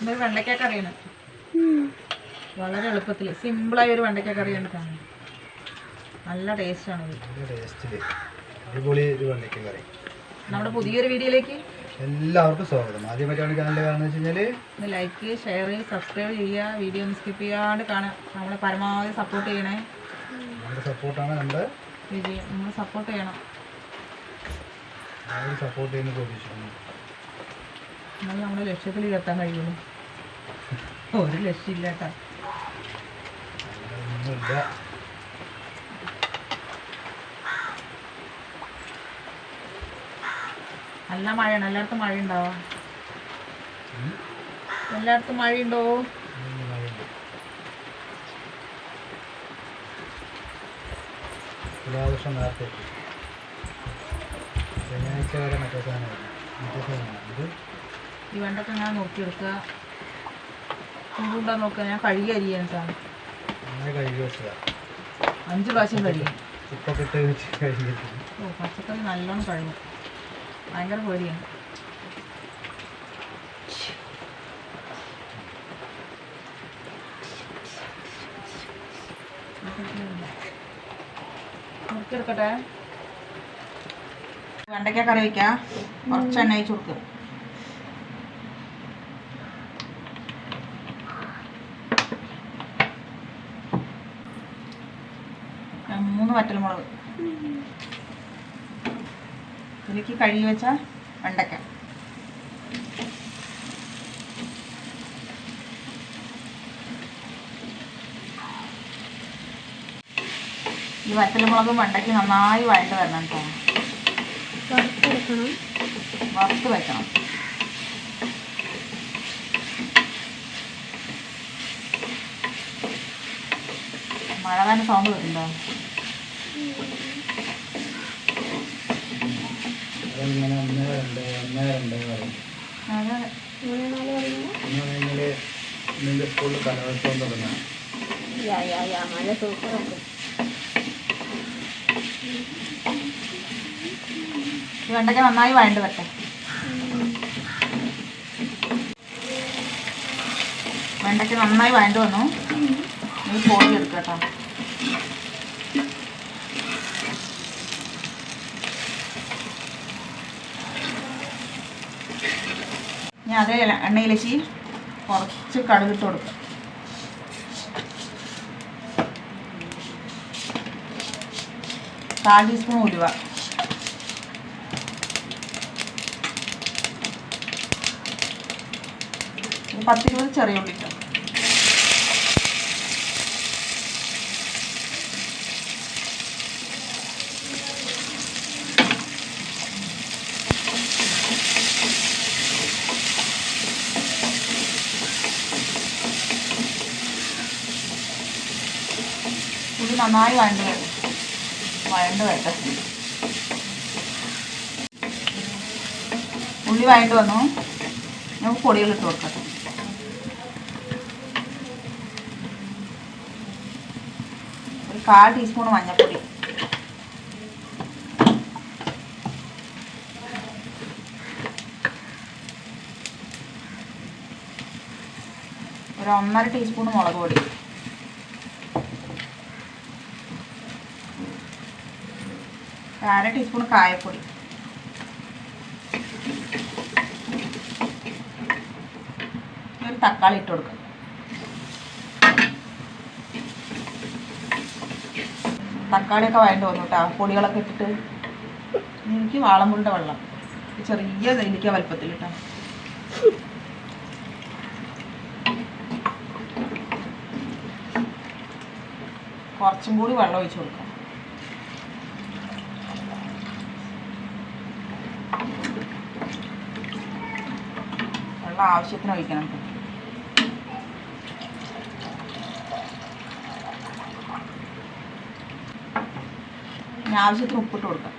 ഇതൊരു വെണ്ടയ്ക്ക കറിയാണ് വളരെ എളുപ്പത്തിൽ സിമ്പിളായ ഒരു വെണ്ടയ്ക്ക കറിയാണ് കാണുന്നത് നല്ല ടേസ്റ്റാണ് നമ്മുടെ പുതിയൊരു വീഡിയോയിലേക്ക് എല്ലാവർക്കും സ്വാഗതം. ആദ്യമായിട്ടാണ് ചാനൽ കാണുന്നത് വെച്ച് കഴിഞ്ഞാൽ ലൈക്ക് ഷെയർ സബ്സ്ക്രൈബ് ചെയ്യുക. വീഡിയോ ഒന്ന് സ്കിപ്പ് ചെയ്യാണ്ട് കാണുക. നമ്മളെ പരമാവധി സപ്പോർട്ട് ചെയ്യണേ. നമ്മുടെ സപ്പോർട്ടാണ് നമ്മുടെ വിജയം. നമ്മൾ സപ്പോർട്ട് ചെയ്യണം. സപ്പോർട്ട് ചെയ്യുന്ന പ്രതീക്ഷിക്കുന്നു. എന്നാൽ നമ്മുടെ ലക്ഷ്യത്തിൽ എത്താൻ കഴിയുള്ളൂ. ഒരു ലക്ഷ്യമില്ല കേട്ടോ നല്ല മഴയാണ്. എല്ലായിടത്തും മഴ ഉണ്ടാവാ. എല്ലായിടത്തും മഴയുണ്ടോ? ഉണ്ടോ. നേരത്തെ ശനിയാഴ്ച വരെ മറ്റേ സാധനമാണ് മറ്റേ സാധനമാണ് ഇത് ഈ വെണ്ടൊക്കെ ഞാൻ നോക്കിയെടുക്കുക. ചൂടുണ്ടോ നോക്കുക. ഞാൻ കഴുകി അരിയാണ് അഞ്ചു പ്രാവശ്യം കഴിയും ഓ പച്ചക്കറി നല്ലോണം കഴുകും. ഭയങ്കര പേടിയാണ്. മുറിക്കെടുക്കട്ടെ വെണ്ടയ്ക്ക കറി വയ്ക്കാം കുറച്ച് എണ്ണ അയച്ചു കൊടുക്കുക ഞാൻ മൂന്ന് വറ്റൽമുളക് ഇതിലേക്ക് കഴുകി വെച്ച വെണ്ടക്ക ഈ വറ്റൽമുളകും വെണ്ടയ്ക്ക് നന്നായി വഴണ്ട് വരണം കേട്ടോ വറുത്ത് വെക്കണം. മഴ തന്നെ സൗണ്ട് വരുന്നുണ്ടോ? അതിങ്ങനെ ഒന്ന് രണ്ട് ഒന്ന് രണ്ട് പറയും. നിന്റെ സ്കൂളിൽ കലോത്സവം തുടങ്ങാം. വെണ്ടയ്ക്ക നന്നായി വഴണ്ട് വരട്ടെ. വെണ്ടയ്ക്ക നന്നായി വഴണ്ട് വന്നു. നീ പോയി എടുക്കട്ടോ ഞാൻ അതേ എണ്ണയിലേക്ക് കുറച്ച് കടുകിട്ട് കൊടുക്കുക കാൽ ടീസ്പൂൺ ഒരു പത്തിരുപത് ചെറിയ ഉള്ളി ഉള്ളി നന്നായി വഴണ്ട് വഴണ്ട് വരട്ടെ ഉള്ളി വഴണ്ട് വന്നു. നമുക്ക് പൊടികൾ ഇട്ട് കൊടുക്കട്ടെ ഒരു കാൽ ടീസ്പൂൺ മഞ്ഞൾപ്പൊടി. ഒരു ഒന്നര ടീസ്പൂൺ മുളക് പൊടി. അര ടീസ്പൂൺ കായപ്പൊടി. ഒരു തക്കാളി ഇട്ട് കൊടുക്കുക തക്കാളിയൊക്കെ വേണ്ട വന്നു കേട്ടോ പൊടികളൊക്കെ ഇട്ടിട്ട് എനിക്ക് വാളമ്പുളിന്റെ വെള്ളം. ചെറിയ നെല്ലിക്ക വലുപ്പത്തിൽ കേട്ടോ കുറച്ചും കൂടി വെള്ളം ഒഴിച്ച് കൊടുക്കാം. വെള്ളം ആവശ്യത്തിന് ഒഴിക്കണം കേട്ടോ ആവശ്യത്തിന് ഉപ്പിട്ട് കൊടുക്കാം.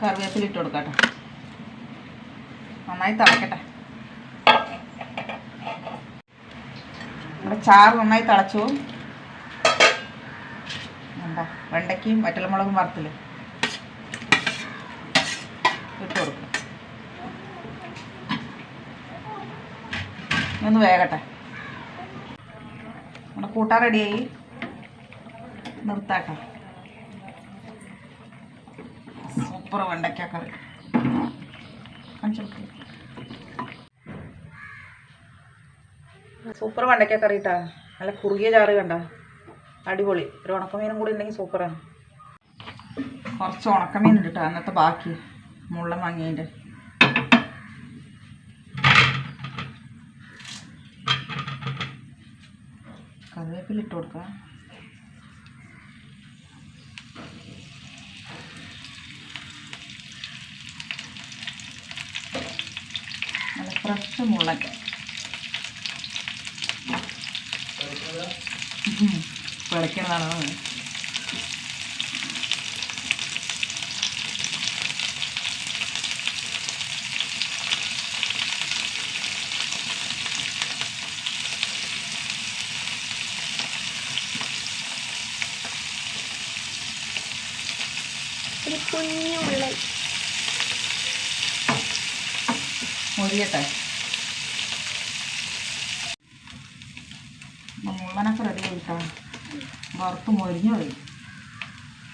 കറിവേപ്പില ഇട്ട് കൊടുക്കാം നന്നായി തിളക്കട്ടെ. നമ്മുടെ ചാറ് നന്നായി തിളച്ചു എന്താ വെണ്ടയ്ക്കയും വറ്റൽമുളകും വറുത്തിൽ ഇട്ട് കൊടുക്കും ഇനി ഒന്ന് വേകട്ടെ നമ്മുടെ കൂട്ടാൻ റെഡിയായി. നിർത്താട്ടോ. സൂപ്പർ വെണ്ടയ്ക്ക കറി. സൂപ്പർ വെണ്ടയ്ക്ക കറി ഇട്ടാ നല്ല കുറുകിയ ചാറ് കണ്ട? അടിപൊളി. ഒരു ഉണക്കമീനും കൂടി ഉണ്ടെങ്കിൽ സൂപ്പറാണ്. കുറച്ച് ഉണക്കമീൻ ഉണ്ട് കേട്ടോ അന്നത്തെ ബാക്കി മുള്ള വാങ്ങിയതിന്റെ കറിവേപ്പില ഇട്ട് കൊടുക്കാം. നല്ല ഫ്രഷ് മുള്ളക്ക പിളയ്ക്കുന്നതാണ് ഒരു കുഞ്ഞു ഉള്ളി മൊരിയട്ടെ മുള്ളനൊക്കെ റെഡി ആയിട്ടോ? വറുത്ത് മൊരിഞ്ഞു പോയി.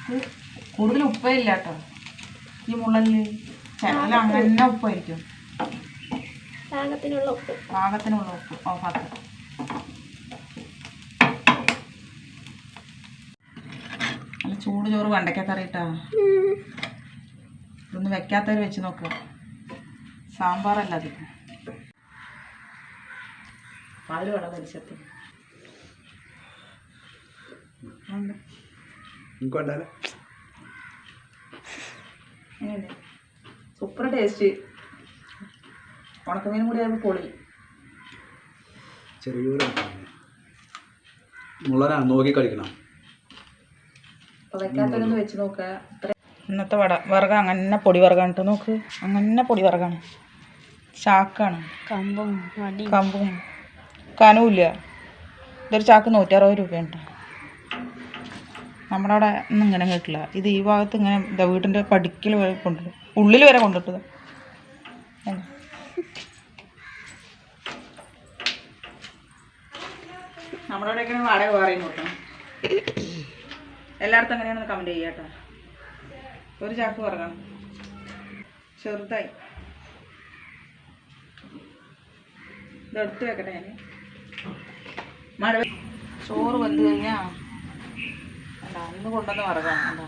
ഇത് കൂടുതൽ ഉപ്പയില്ല കേട്ടോ ഈ മുള്ളൽ ചില അങ്ങനെ ഉപ്പായിരിക്കും പാകത്തിനുള്ള ഉപ്പ്. പാകത്തിനുള്ള ഉപ്പ്. ഓഫാക്ക നല്ല ചൂട് ചോറ് വെണ്ടയ്ക്ക കറിയിട്ടാ. ഇതൊന്ന് വെക്കാത്തവർ വെച്ച് നോക്കുക സാമ്പാറല്ല അത്. പാൽ വേണം സൂപ്പർ ടേസ്റ്റ്. ഉണക്കമീനും കൂടി ആയപ്പോ പൊളി. ചെറിയൊരു മുള്ളനാണ് നോക്കി കളിക്കണം. അപ്പോൾ വെക്കാത്തവരൊന്ന് വെച്ച് നോക്കുക ഇന്നത്തെ വട വർഗം അങ്ങനെ പൊടി കേട്ടോ നോക്ക്. അങ്ങനെ പൊടി വിറകാണ്. ചാക്കാണ്. കമ്പും വടി കമ്പും. കനവുമില്ല ഇതൊരു ചാക്ക് നൂറ്ററുപത് രൂപയുണ്ട്. നമ്മുടെ അവിടെ ഒന്നും ഇങ്ങനെ കേട്ടില്ല. ഇത് ഈ ഭാഗത്ത് ഇങ്ങനെ ഇതാ വീട്ടിന്റെ പടിക്കൽ വരെ കൊണ്ടിട്ട് ഉള്ളിൽ വരെ കൊണ്ടിട്ടത്. നമ്മുടെ അവിടെ ഇങ്ങനെ വാടക വേറെയും കൊടുക്കണം എല്ലായിടത്തും അങ്ങനെയാണെന്ന് കമന്റ് ചെയ്യുക കേട്ടോ. ഒരു ചാക്ക് പറയണം ചെറുതായി. ഇതെടുത്ത് വെക്കട്ടെ ഞാൻ മഴ ചോറ് വന്നു കഴിഞ്ഞാ അല്ല അന്ന് കൊണ്ടുവന്ന് മറക്കാം എന്താ?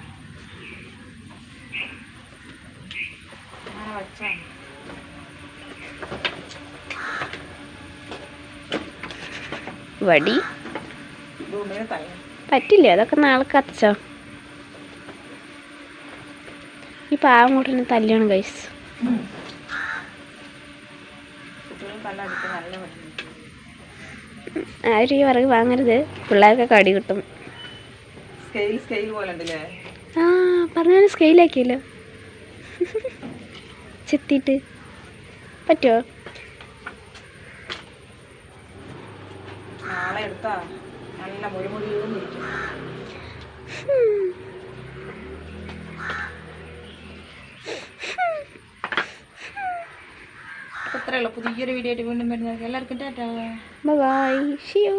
അങ്ങനെ വടി? ഉള്ളിൽ തയ്യ പറ്റില്ല. അതൊക്കെ നാളെ കത്തിച്ചോ. ഈ പാവം കൂട്ടിന് തല്ലാണ് പറ്റുന്നു ആരും ഈ വിറക് വാങ്ങരുത്. പിള്ളേർക്ക് കടി കിട്ടും. ആ പറഞ്ഞാൽ സ്കെയിലാക്കിയല്ലോ ചെത്തിയിട്ട്. പറ്റുമോ നാളെ എടുത്താ. നല്ല മുരുമുടിയിരിക്കും അത്രേ ഉള്ളൂ. പുതിയൊരു വീഡിയോ ആയിട്ട് വീണ്ടും വരുന്നത് എല്ലാവർക്കും ടാറ്റാ. ബൈ ഷിയോ